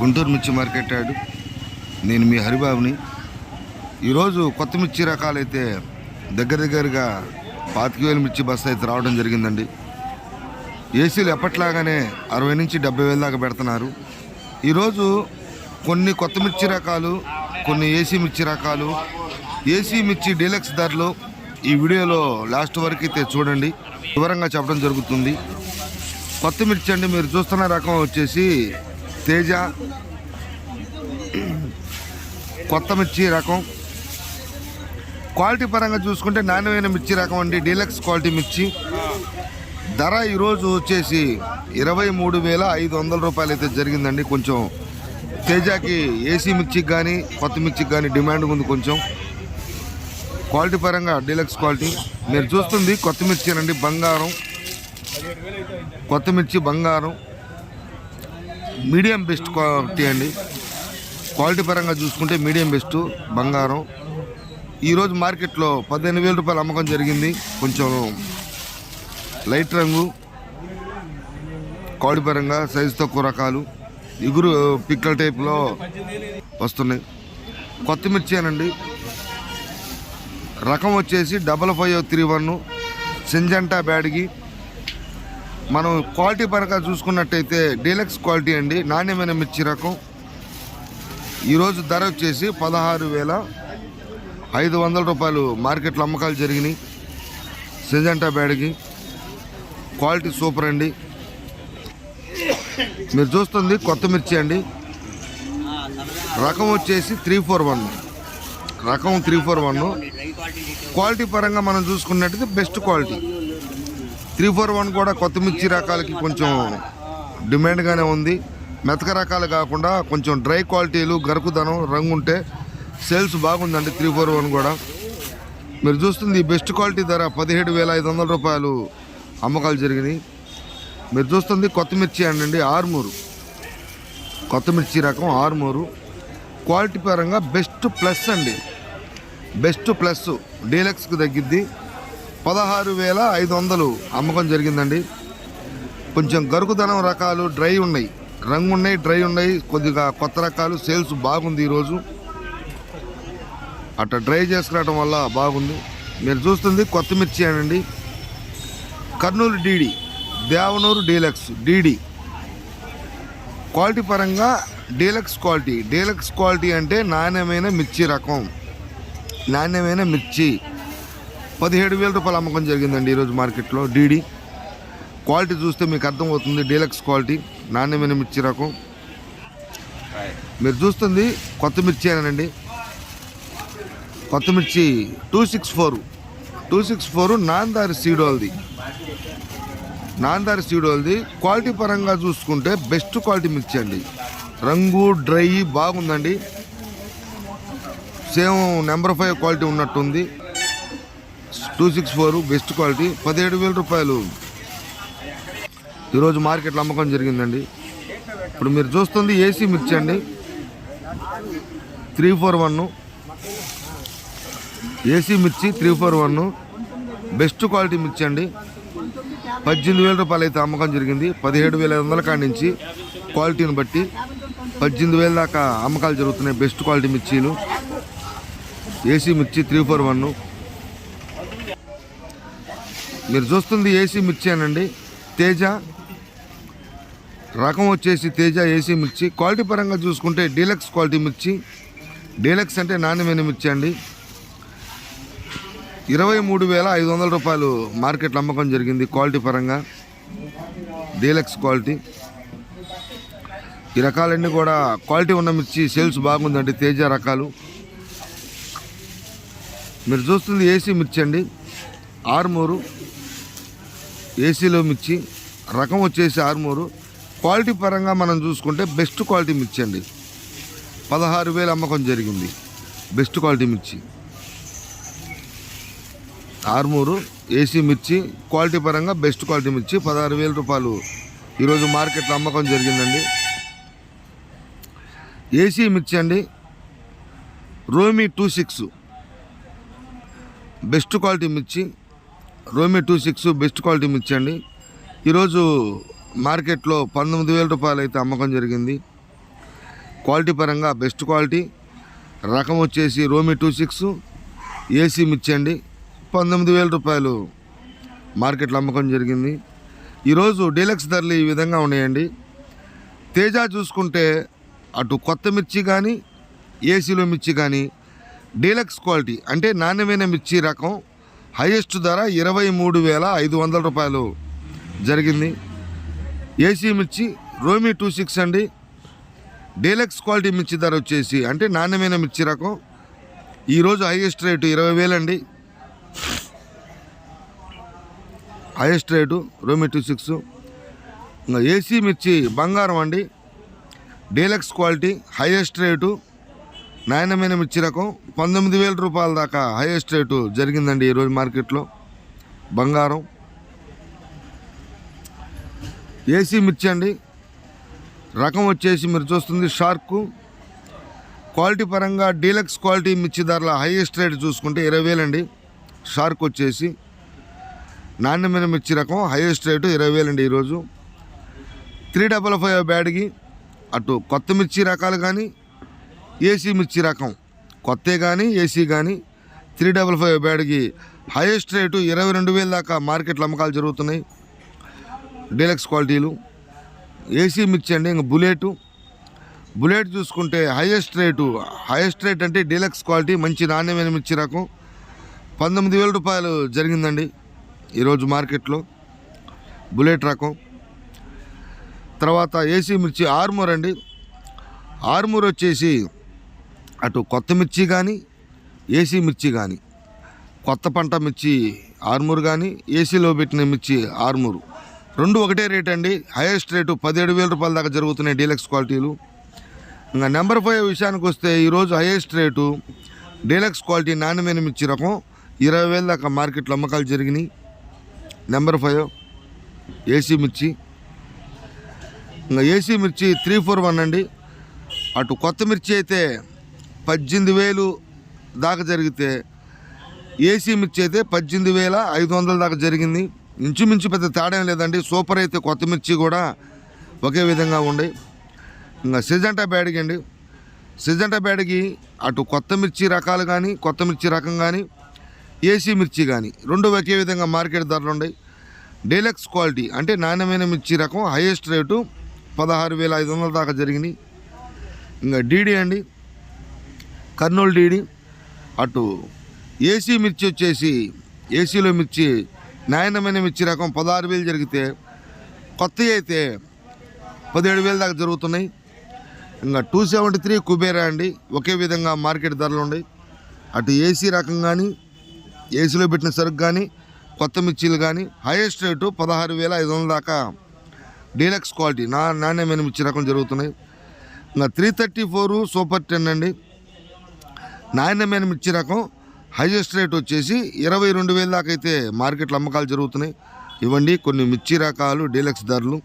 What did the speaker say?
గుంటూరు మిర్చి market yard నేను మీ హరిబాబుని. ఈరోజు కొత్త మిర్చి రకాలైతే దగ్గర దగ్గరగా పాతికవేలు మిర్చి బస్సు అయితే రావడం జరిగిందండి. ఏసీలు ఎప్పట్లాగానే అరవై నుంచి డెబ్బై వేల దాకా పెడుతున్నారు. ఈరోజు కొన్ని కొత్త మిర్చి రకాలు కొన్ని ఏసీ మిర్చి రకాలు ఏసీ మిర్చి డీలక్స్ ధరలు ఈ వీడియోలో లాస్ట్ వరకు అయితే చూడండి. వివరంగా చెప్పడం జరుగుతుంది. కొత్త మిర్చి అండి మీరు చూస్తున్న రకం వచ్చేసి తేజ. కొత్త మిర్చి రకం. క్వాలిటీ పరంగా చూసుకుంటే నాణ్యమైన మిర్చి రకం అండి. డీలక్స్ క్వాలిటీ మిర్చి. ధర ఈరోజు వచ్చేసి ఇరవై మూడు వేల ఐదు వందల రూపాయలు అయితే జరిగిందండి. కొంచెం తేజాకి ఏసీ మిర్చికి కానీ కొత్త మిర్చికి కానీ డిమాండ్ ఉంది కొంచెం. క్వాలిటీ పరంగా డీలక్స్ క్వాలిటీ. మీరు చూస్తుంది కొత్త మిర్చి అండి బంగారం. కొత్త మిర్చి బంగారం. మీడియం బెస్ట్ క్వాలిటీ అండి క్వాలిటీ పరంగా చూసుకుంటే మీడియం బెస్ట్ బంగారం. ఈరోజు మార్కెట్లో పదిహేను వేల రూపాయలు అమ్మకం జరిగింది. కొంచెం లైట్ రంగు క్వాలిటీ పరంగా సైజు తక్కువ రకాలు ఇగురు పిక్కల టైప్లో వస్తున్నాయి. కొత్త మిర్చేనండి రకం వచ్చేసి double five three one Syngenta బ్యాడ్కి మనం క్వాలిటీ పరంగా చూసుకున్నట్టయితే డీలక్స్ క్వాలిటీ అండి. నాణ్యమైన మిర్చి రకం. ఈరోజు ధర వచ్చేసి పదహారు వేల ఐదు వందల రూపాయలు మార్కెట్లో అమ్మకాలు జరిగినాయి. సిజంటా బ్యాడ్కి. క్వాలిటీ సూపర్ అండి. మీరు చూస్తుంది కొత్త మిర్చి అండి. రకం వచ్చేసి త్రీ ఫోర్ వన్. రకం త్రీ ఫోర్ వన్. క్వాలిటీ పరంగా మనం చూసుకున్నట్టయితే best quality. Three four one కూడా కొత్త మిర్చి రకాలకి కొంచెం డిమాండ్గానే ఉంది. మెతక రకాలు కాకుండా కొంచెం డ్రై క్వాలిటీలు గరుకుదనం రంగు ఉంటే సేల్స్ బాగుందండి త్రీ ఫోర్ వన్ కూడా. మీరు చూస్తుంది ఈ బెస్ట్ క్వాలిటీ ధర పదిహేడు వేల ఐదు వందల రూపాయలు అమ్మకాలు జరిగినాయి. మీరు చూస్తుంది కొత్త మిర్చి అండి ఆర్మూరు. కొత్త మిర్చి రకం ఆర్మూరు. క్వాలిటీ పరంగా బెస్ట్ ప్లస్ అండి. బెస్ట్ ప్లస్ డీలక్స్కి తగ్గిద్ది. పదహారు వేల ఐదు వందలు అమ్మకం జరిగిందండి. కొంచెం గరుకుదనం రకాలు డ్రై ఉన్నాయి. రంగు ఉన్నాయి డ్రై ఉన్నాయి. కొద్దిగా కొత్త రకాలు సేల్స్ బాగుంది ఈరోజు. అట్లా డ్రై చేసుకురావడం వల్ల బాగుంది. మీరు చూస్తుంది కొత్త మిర్చి అనండి. Kurnool DD Devanur deluxe DD. Quality పరంగా డీలక్స్ క్వాలిటీ. డీలక్స్ క్వాలిటీ అంటే నాణ్యమైన మిర్చి రకం. నాణ్యమైన మిర్చి. పదిహేడు వేల రూపాయలు అమ్మకం జరిగిందండి ఈరోజు మార్కెట్లో డీడీ క్వాలిటీ చూస్తే మీకు అర్థమవుతుంది డీలక్స్ క్వాలిటీ నాణ్యమైన మిర్చి రకం. మీరు చూస్తుంది కొత్త మిర్చి అనండి. కొత్త మిర్చి two six four two six four Namdhari సీడోల్ది Namdhari సీడోల్ది క్వాలిటీ పరంగా చూసుకుంటే బెస్ట్ క్వాలిటీ మిర్చి అండి. రంగు డ్రై బాగుందండి. సేమ్ నెంబర్ ఫైవ్ క్వాలిటీ ఉన్నట్టుంది. Two six four best quality పదిహేడు వేల రూపాయలు. ఈరోజు మార్కెట్లో అమ్మకం జరిగిందండి. ఇప్పుడు మీరు చూస్తుంది ఏసీ మిర్చి అండి. త్రీ ఫోర్ వన్ ఏసీ మిర్చి three four one best quality మిర్చి అండి. పద్దెనిమిది వేల రూపాయలు అయితే అమ్మకం జరిగింది. పదిహేడు వేల ఐదు వందల కాడి నుంచి క్వాలిటీని బట్టి పద్దెనిమిది వేల దాకా అమ్మకాలు జరుగుతున్నాయి. బెస్ట్ క్వాలిటీ మిర్చీలు. ఏసీ మిర్చి త్రీ ఫోర్ వన్ మీరు చూస్తుంది ఏసీ మిర్చి అనండి తేజ. రకం వచ్చేసి తేజ ఏసీ మిర్చి. క్వాలిటీ పరంగా చూసుకుంటే డీలక్స్ క్వాలిటీ మిర్చి. డీలక్స్ అంటే నాణ్యమైన మిర్చి అండి. ఇరవై మూడు వేల ఐదు వందల రూపాయలు మార్కెట్లో అమ్మకం జరిగింది క్వాలిటీ పరంగా. డీలక్స్ క్వాలిటీ ఈ రకాలన్నీ కూడా క్వాలిటీ ఉన్న మిర్చి సేల్స్ బాగుందండి తేజ రకాలు. మీరు చూస్తుంది ఏసీ మిర్చి అండి. ఆర్మూరు. ఏసీలో మిర్చి రకం వచ్చేసి ఆర్మూరు. క్వాలిటీ పరంగా మనం చూసుకుంటే బెస్ట్ క్వాలిటీ మిర్చి అండి. పదహారు వేలు అమ్మకం జరిగింది. బెస్ట్ క్వాలిటీ మిర్చి. ఆర్మూరు ఏసీ మిర్చి క్వాలిటీ పరంగా బెస్ట్ క్వాలిటీ మిర్చి. పదహారు వేల రూపాయలు ఈరోజు మార్కెట్లో అమ్మకం జరిగిందండి. ఏసీ మిర్చి అండి. Romi two six. Best quality మిర్చి. Romi two six best quality మిర్చి అండి. ఈరోజు మార్కెట్లో పంతొమ్మిది వేల రూపాయలు అయితే అమ్మకం జరిగింది. క్వాలిటీ పరంగా బెస్ట్ క్వాలిటీ. రకం వచ్చేసి రోమి టూ సిక్స్ ఏసీ మిర్చి అండి. పంతొమ్మిది వేల రూపాయలు మార్కెట్లో అమ్మకం జరిగింది. ఈరోజు డీలక్స్ ధరలు ఈ విధంగా ఉన్నాయండి. తేజ చూసుకుంటే అటు కొత్త మిర్చి కానీ ఏసీలో మిర్చి కానీ డీలక్స్ క్వాలిటీ అంటే నాణ్యమైన మిర్చి రకం హైయెస్ట్ ధర ఇరవై మూడు వేల ఐదు వందల రూపాయలు జరిగింది. ఏసీ మిర్చి రోమి టూ సిక్స్ అండి. డీలక్స్ క్వాలిటీ మిర్చి ధర వచ్చేసి అంటే నాణ్యమైన మిర్చి రకం. ఈరోజు హైయెస్ట్ రేటు ఇరవై వేలండి. హైయెస్ట్ రేటు రోమి టూ సిక్స్. ఏసీ మిర్చి బంగారం అండి. డీలక్స్ క్వాలిటీ హైయెస్ట్ రేటు నాణ్యమైన మిర్చి రకం పంతొమ్మిది వేల రూపాయల దాకా హైయెస్ట్ రేటు జరిగిందండి ఈరోజు మార్కెట్లో. బంగారం. ఏసీ మిర్చి అండి. రకం వచ్చేసి మీరు చూస్తుంది షార్కు. క్వాలిటీ పరంగా డీలక్స్ క్వాలిటీ మిర్చి ధరల హైయెస్ట్ రేట్ చూసుకుంటే ఇరవై వేలండి షార్క్ వచ్చేసి నాణ్యమైన మిర్చి రకం హైయెస్ట్ రేటు ఇరవై వేలండి ఈరోజు. త్రీ డబల్ ఫైవ్ బ్యాడ్కి అటు కొత్త మిర్చి రకాలు కానీ ఏసీ మిర్చి రకం. కొత్త కానీ ఏసీ కానీ త్రీ డబల్ ఫైవ్ బ్యాడ్కి హైయెస్ట్ రేటు ఇరవై రెండు వేల దాకా మార్కెట్లో అమ్మకాలు జరుగుతున్నాయి. డీలక్స్ క్వాలిటీలు. ఏసీ మిర్చి అండి ఇంకా బుల్లెటు బుల్లెట్ చూసుకుంటే హైయెస్ట్ రేటు హైయెస్ట్ రేట్ అంటే డీలక్స్ క్వాలిటీ మంచి నాణ్యమైన మిర్చి రకం. పంతొమ్మిది వేల రూపాయలు జరిగిందండి ఈరోజు మార్కెట్లో బుల్లెట్ రకం. తర్వాత ఏసీ మిర్చి ఆర్మూర్ అండి ఆర్మూర్ వచ్చేసి అటు కొత్త మిర్చి కానీ ఏసీ మిర్చి కానీ కొత్త పంట మిర్చి ఆర్మూర్ కానీ ఏసీలో పెట్టిన మిర్చి ఆర్మూరు. రెండు ఒకటే రేట్ అండి. హైయెస్ట్ రేటు పదిహేడు వేల రూపాయల దాకా జరుగుతున్నాయి డీలక్స్ క్వాలిటీలు. ఇంకా నెంబర్ ఫైవ్ విషయానికి వస్తే ఈరోజు హైయెస్ట్ రేటు డీలక్స్ క్వాలిటీ నాణ్యమైన మిర్చి రకం. ఇరవై వేల దాకా మార్కెట్లో అమ్మకాలు జరిగినాయి. నెంబర్ ఫైవ్ ఏసీ మిర్చి. ఇంకా ఏసీ మిర్చి త్రీ ఫోర్ వన్ అండి. అటు కొత్త మిర్చి అయితే పద్దెనిమిది వేలు దాకా జరిగితే ఏసీ మిర్చి అయితే పద్దెనిమిది వేల ఐదు వందల దాకా జరిగింది. ఇంచుమించు పెద్ద తేడా లేదండి. సూపర్ అయితే కొత్త మిర్చి కూడా ఒకే విధంగా ఉండే. ఇంకా సిజంటా బ్యాడ్కి అండి. సిజంటా బ్యాడ్కి అటు కొత్త మిర్చి రకాలు కానీ కొత్త మిర్చి రకం కానీ ఏసీ మిర్చి కానీ రెండు ఒకే విధంగా మార్కెట్ ధరలు ఉన్నాయి డీలక్స్ క్వాలిటీ అంటే నాణ్యమైన మిర్చి రకం హైయెస్ట్ రేటు పదహారు వేల ఐదు వందల దాకా జరిగినాయి ఇంకా డీడీ అండి. కర్నూలు డీడీ అటు ఏసీ మిర్చి వచ్చేసి ఏసీలో మిర్చి నాణ్యమైన మిర్చి రకం పదహారు వేలు జరిగితే కొత్తవి అయితే పదిహేడు వేల దాకా జరుగుతున్నాయి. ఇంకా టూ సెవెంటీ త్రీ కుబేరా అండి ఒకే విధంగా మార్కెట్ ధరలు ఉన్నాయి. అటు ఏసీ రకం కానీ ఏసీలో పెట్టిన సరుకు కానీ కొత్త మిర్చీలు కానీ హైయెస్ట్ రేటు పదహారు వేల ఐదు వందల దాకా డీలక్స్ క్వాలిటీ నా నాణ్యమైన మిర్చి రకం జరుగుతున్నాయి. ఇంకా three thirty four super ten అండి నాణ్యమైన మిర్చి రకం హైయెస్ట్ రేట్ వచ్చేసి ఇరవై రెండు వేల దాకా అయితే మార్కెట్లో అమ్మకాలు జరుగుతున్నాయి. ఇవ్వండి కొన్ని మిర్చి రకాలు డీలక్స్ ధరలు.